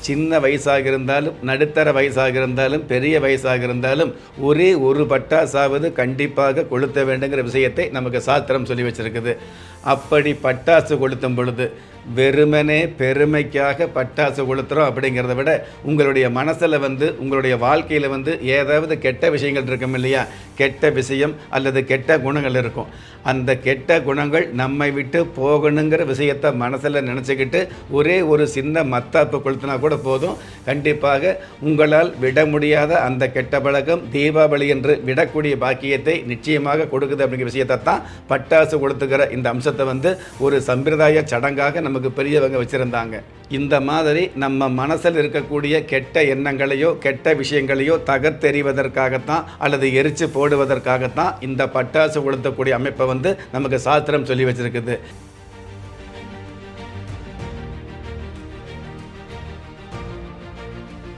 சின்ன வயசாக இருந்தாலும் நடுத்தர வயசாக இருந்தாலும் பெரிய வயசாக இருந்தாலும் ஒரே ஒரு பட்டாசாவது கண்டிப்பாக கொளுத்த வேண்டுங்கிற விஷயத்தை நமக்கு சாஸ்திரம் சொல்லி வச்சிருக்குது. அப்படி பட்டாசு கொளுத்தும் பொழுது வெறுமனே பெருமைக்காக பட்டாசு கொளுத்துறோம் அப்படிங்கிறத விட உங்களுடைய மனசில் வந்து உங்களுடைய வாழ்க்கையில் வந்து ஏதாவது கெட்ட விஷயங்கள் இருக்கும் இல்லையா? கெட்ட விஷயம் அல்லது கெட்ட குணங்கள் இருக்கும். அந்த கெட்ட குணங்கள் நம்மை விட்டு போகணுங்கிற விஷயத்தை மனசில் நினச்சிக்கிட்டு ஒரே ஒரு சின்ன மத்தாப்பு கொளுத்துனா கூட போதும். கண்டிப்பாக உங்களால் விட முடியாத அந்த கெட்ட பழக்கம் தீபாவளி என்று விடக்கூடிய பாக்கியத்தை நிச்சயமாக கொடுக்குது அப்படிங்கிற விஷயத்தை தான் பட்டாசு கொளுத்துக்கிற இந்த அம்சத்தை வந்து ஒரு சம்பிரதாய சடங்காக நமக்கு பெரியவங்க வச்சுருந்தாங்க. இந்த மாதிரி நம்ம மனசில் இருக்கக்கூடிய கெட்ட எண்ணங்களையோ கெட்ட விஷயங்களையோ தகர்த்தெறிவதற்காகத்தான் அல்லது எரித்து போடுவதற்காகத்தான் இந்த பட்டாசு கொளுத்தக்கூடிய அமைப்பை வந்து நமக்கு சாஸ்திரம் சொல்லி வச்சிருக்குது.